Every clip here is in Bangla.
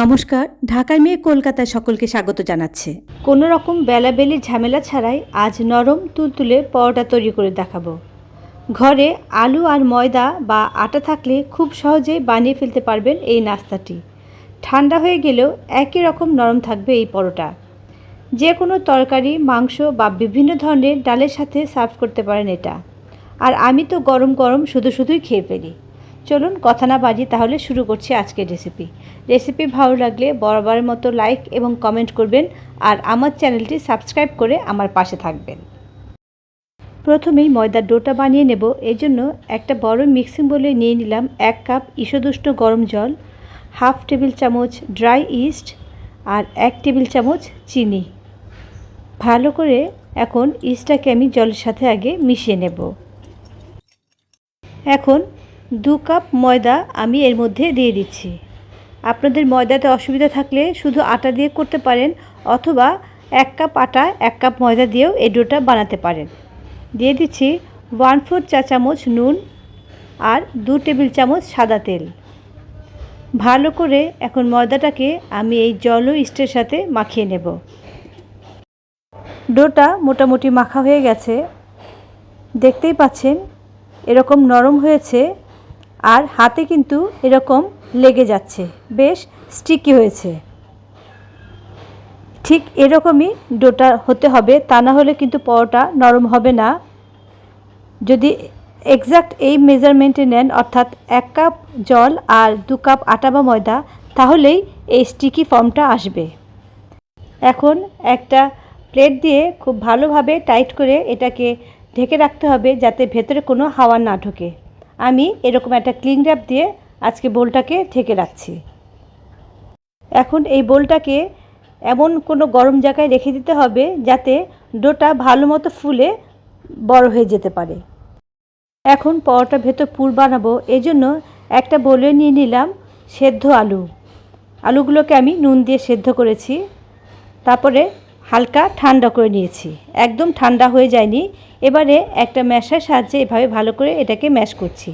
নমস্কার, ঢাকার মেয়ে কলকাতায় সকলকে স্বাগত জানাচ্ছে। কোনো রকম বেলাবেলি ঝামেলা ছাড়াই আজ নরম তুলতুলে পরোটা তৈরি করে দেখাবো। ঘরে আলু আর ময়দা বা আটা থাকলে খুব সহজেই বানিয়ে ফেলতে পারবেন এই নাস্তাটি। ঠান্ডা হয়ে গেলেও একই রকম নরম থাকবে এই পরোটা। যে কোনো তরকারি, মাংস বা বিভিন্ন ধরনের ডালের সাথে সার্ভ করতে পারেন এটা। আর আমি তো গরম গরম শুধু শুধুই খেয়ে ফেলি। চলুন কথা না বাড়িয়ে তাহলে শুরু করছি আজকের রেসিপি রেসিপি ভালো লাগলে বরাবরের মতো লাইক এবং কমেন্ট করবেন আর আমার চ্যানেলটি সাবস্ক্রাইব করে আমার পাশে থাকবেন। প্রথমেই ময়দার ডোটা বানিয়ে নেব। এই জন্য একটা বড় মিক্সিং বলে নিয়ে নিলাম এক কাপ ঈষদুষ্ণ গরম জল হাফ টেবিল চামচ ড্রাই ইস্ট আর এক টেবিল চামচ চিনি। ভালো করে এখন ইস্টটাকে আমি জলের সাথে আগে মিশিয়ে নেব। এখন দু কাপ ময়দা আমি এর মধ্যে দিয়ে দিচ্ছি। আপনাদের ময়দাতে অসুবিধা থাকলে শুধু আটা দিয়ে করতে পারেন অথবা এক কাপ আটা, এক কাপ ময়দা দিয়েও এই ডোটা বানাতে পারেন। দিয়ে দিচ্ছি ওয়ান ফোর চা চামচ নুন আর দু টেবিল চামচ সাদা তেল। ভালো করে এখন ময়দাটাকে আমি এই জল ইস্টের সাথে মাখিয়ে নেব। ডোটা মোটামুটি মাখা হয়ে গেছে। দেখতেই পাচ্ছেন, এরকম নরম হয়েছে আর হাতে কিন্তু এরকম লেগে যাচ্ছে। বেশ স্টিকি হয়েছে। ঠিক এরকমই ডোটা হতে হবে, তা না হলে কিন্তু পরোটা নরম হবে না। যদি এক্স্যাক্ট এই মেজারমেন্টে নেন, অর্থাৎ এক কাপ জল আর দু কাপ আটা বা ময়দা, তাহলেই এই স্টিকি ফর্মটা আসবে। এখন একটা প্লেট দিয়ে খুব ভালোভাবে টাইট করে এটাকে ঢেকে রাখতে হবে, যাতে ভেতরে কোনো হাওয়া না ঢোকে। আমি এরকম একটা ক্লিং র্যাপ দিয়ে আজকে বোলটাকে ঢেকে রাখছি। এখন এই বোলটাকে এমন কোনো গরম জায়গায় রেখে দিতে হবে যাতে ডোটা ভালো মতো ফুলে বড় হয়ে যেতে পারে। এখন পরোটা ভেতর পুর বানাবো এই জন্য একটা বোলে নিয়ে নিলাম সেদ্ধ আলু। আলুগুলোকে আমি নুন দিয়ে সেদ্ধ করেছি। তারপরে হালকা ঠান্ডা করে নিয়েছি। একদম ঠান্ডা হয়ে যায়নি। এবারে একটা ম্যাশার সাহায্যে এভাবে ভালো করে এটাকে ম্যাশ করছি।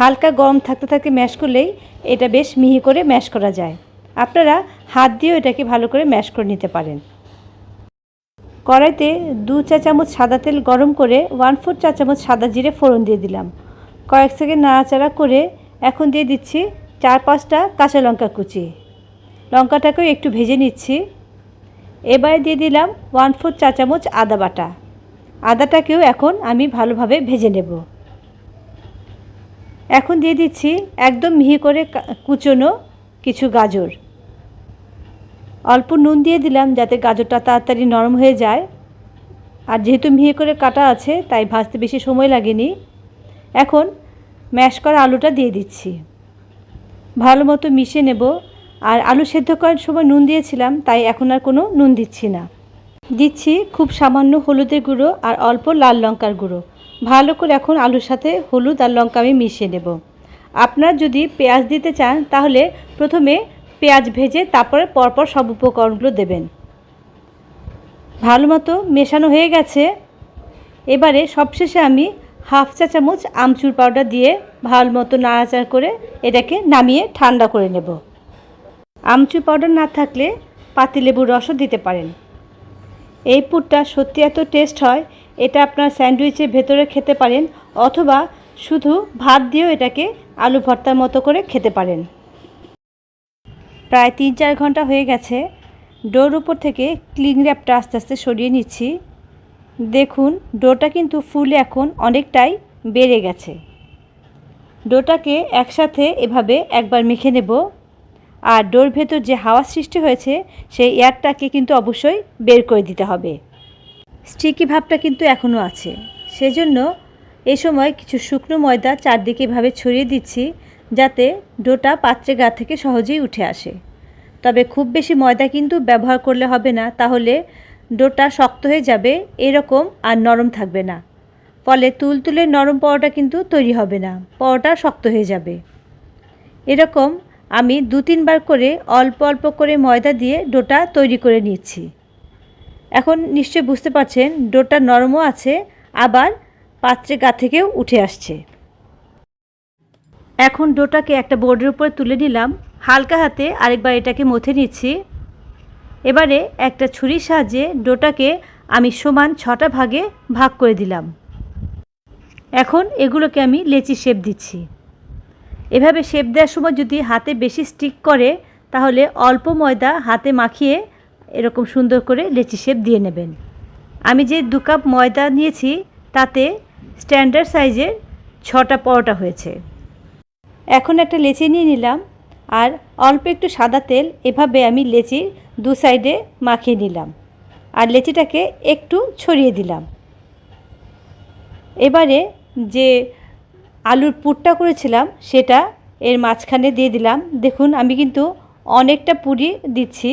হালকা গরম থাকতে থাকতে ম্যাশ করলেই এটা বেশ মিহি করে ম্যাশ করা যায়। আপনারা হাত দিয়েও এটাকে ভালো করে ম্যাশ করে নিতে পারেন। কড়াইতে দু চা চামচ সাদা তেল গরম করে ওয়ান ফোর চা চামচ সাদা জিরে ফোড়ন দিয়ে দিলাম। কয়েক সেকেন্ড নাড়াচাড়া করে এখন দিয়ে দিচ্ছি চার পাঁচটা কাঁচা লঙ্কা কুচি। লঙ্কাটাকেও একটু ভেজে নিচ্ছি। এবারে দিয়ে দিলাম ওয়ান ফোর চা চামচ আদা বাটা। আদাটাকেও এখন আমি ভালোভাবে ভেজে নেব। এখন দিয়ে দিচ্ছি একদম মিহি করে কুচনো কিছু গাজর। অল্প নুন দিয়ে দিলাম যাতে গাজরটা তাড়াতাড়ি নরম হয়ে যায়। আর যেহেতু মিহি করে কাটা আছে, তাই ভাজতে বেশি সময় লাগেনি। এখন ম্যাশ করা আলুটা দিয়ে দিচ্ছি। ভালো মতো মিশিয়ে নেব। আর আলু সেদ্ধ করার সময় নুন দিয়েছিলাম, তাই এখন আর কোনো নুন দিচ্ছি না। দিচ্ছি খুব সামান্য হলুদের গুঁড়ো আর অল্প লাল লঙ্কার গুঁড়ো। ভালো করে এখন আলুর সাথে হলুদ আর লঙ্কা আমি মিশিয়ে নেব। আপনারা যদি পেঁয়াজ দিতে চান, তাহলে প্রথমে পেঁয়াজ ভেজে তারপরে পরপর সব উপকরণগুলো দেবেন। ভালো মতো মেশানো হয়ে গেছে। এবারে সবশেষে আমি হাফ চা চামচ আমচুর পাউডার দিয়ে ভালো মতো নাড়াচাড়া করে এটাকে নামিয়ে ঠান্ডা করে নেব। আমচুর পাউডার না থাকলে পাতিলেবুর রসও দিতে পারেন। এই পুরটা সত্যি এত টেস্ট হয়, এটা আপনার স্যান্ডউইচের ভেতরে খেতে পারেন অথবা শুধু ভাত দিয়েও এটাকে আলু ভর্তার মতো করে খেতে পারেন। প্রায় তিন চার ঘণ্টা হয়ে গেছে, ডোর উপর থেকে ক্লিং র্যাপটা আস্তে আস্তে সরিয়ে নিচ্ছি। দেখুন ডোটা কিন্তু ফুলে এখন অনেকটাই বেড়ে গেছে। ডোটাকে একসাথে এভাবে একবার মেখে নেব। আর ডোর ভেতর যে হাওয়া সৃষ্টি হয়েছে, সেই এয়ারটাকে কিন্তু অবশ্যই বের করে দিতে হবে। স্টিকি ভাবটা কিন্তু এখনও আছে। সেজন্য এ সময় কিছু শুকনো ময়দা চারদিকে এভাবে ছড়িয়ে দিচ্ছি, যাতে ডোটা পাত্রে গা থেকে সহজেই উঠে আসে। তবে খুব বেশি ময়দা কিন্তু ব্যবহার করলে হবে না, তাহলে ডোটা শক্ত হয়ে যাবে, এরকম আর নরম থাকবে না। ফলে তুলতুলে নরম পরোটা কিন্তু তৈরি হবে না, পরোটা শক্ত হয়ে যাবে। এরকম আমি দু তিনবার করে অল্প অল্প করে ময়দা দিয়ে ডোটা তৈরি করে নিচ্ছি এখন নিশ্চয় বুঝতে পারছেন, ডোটা নরমও আছে, আবার পাত্রে গা থেকেও উঠে আসছে। এখন ডোটাকে একটা বোর্ডের উপরে তুলে নিলাম, হালকা হাতে আরেকবার এটাকে মথে নিচ্ছি। এবারে একটা ছুরির সাহায্যে ডোটাকে আমি সমান ছটা ভাগে ভাগ করে দিলাম। এখন এগুলোকে আমি লেচি শেপ দিচ্ছি। এভাবে শেপ দেওয়ার সময় যদি হাতে বেশি স্টিক করে, তাহলে অল্প ময়দা হাতে মাখিয়ে এরকম সুন্দর করে লেচি শেপ দিয়ে নেবেন। আমি যে দু কাপ ময়দা নিয়েছি, তাতে স্ট্যান্ডার্ড সাইজের ছটা পরোটা হয়েছে। এখন একটা লেচি নিয়ে নিলাম, আর অল্প একটু সাদা তেল এভাবে আমি লেচির দু সাইডে মাখিয়ে নিলাম। আর লেচিটাকে একটু ছড়িয়ে দিলাম। এবারে যে আলুর পুরটা করেছিলাম, সেটা এর মাঝখানে দিয়ে দিলাম। দেখুন, আমি কিন্তু অনেকটা পুরি দিচ্ছি।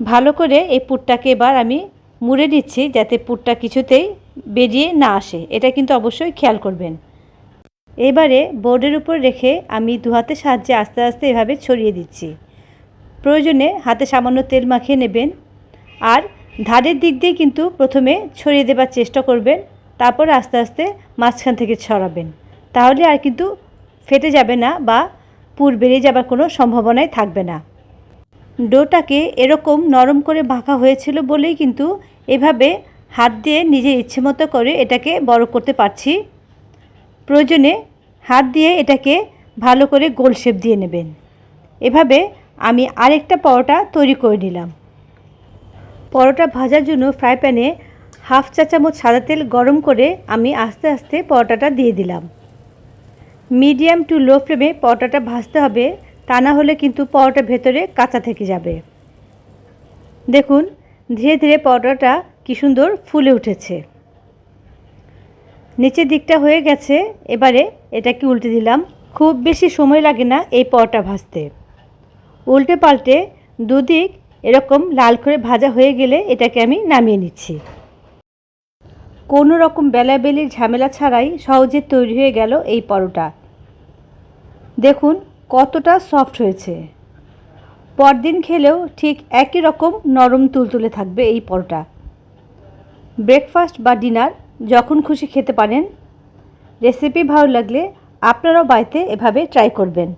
ভালো করে এই পুরটাকে এবার আমি মুড়ে দিচ্ছি যাতে পুরটা কিছুতেই বেরিয়ে না আসে। এটা কিন্তু অবশ্যই খেয়াল করবেন। এবারে বোর্ডের উপর রেখে আমি দু হাতের সাহায্যে আস্তে আস্তে এভাবে ছড়িয়ে দিচ্ছি। প্রয়োজনে হাতে সামান্য তেল মাখিয়ে নেবেন। আর ধারের দিক দিয়ে কিন্তু প্রথমে ছড়িয়ে দেবার চেষ্টা করবেন। তারপর আস্তে আস্তে মাঝখান থেকে ছড়াবেন। তাহলে আর কিন্তু ফেটে যাবে না বা পুর বেরিয়ে যাবার কোনো সম্ভাবনাই থাকবে না। ডোটাকে এরকম নরম করে মাখা হয়েছিল বলেই কিন্তু এভাবে হাত দিয়ে নিজের ইচ্ছে মতো করে এটাকে বড় করতে পারছি। প্রয়োজনে হাত দিয়ে এটাকে ভালো করে গোল শেপ দিয়ে নেবেন। এভাবে আমি আরেকটা পরোটা তৈরি করে নিলাম। পরোটা ভাজার জন্য ফ্রাই প্যানে হাফ চা চামচ সাদা তেল গরম করে আমি আস্তে আস্তে পরোটাটা দিয়ে দিলাম। মিডিয়াম টু লো ফ্লেমে পরোটাটা ভাজতে হবে, তা না হলে কিন্তু পরোটা ভেতরে কাঁচা থেকে যাবে। দেখুন, ধীরে ধীরে পরোটাটা কী সুন্দর ফুলে উঠেছে। নিচের দিকটা হয়ে গেছে, এবারে এটাকে উল্টে দিলাম। খুব বেশি সময় লাগে না এই পরোটা ভাজতে। উল্টে পাল্টে দুদিক এরকম লাল করে ভাজা হয়ে গেলে এটাকে আমি নামিয়ে নিচ্ছি। কোনো রকম বেলাবেলির ঝামেলা ছাড়াই সহজে তৈরি হয়ে গেল এই পরোটা। দেখুন, কতটা সফট হয়েছে। পরদিন খেলেও ঠিক একই রকম নরম তুলতুলে থাকবে এই পরোটা। ব্রেকফাস্ট বা ডিনার যখন খুশি খেতে পারেন। রেসিপি ভালো লাগলে আপনারাও বাড়িতে এভাবে ট্রাই করবেন।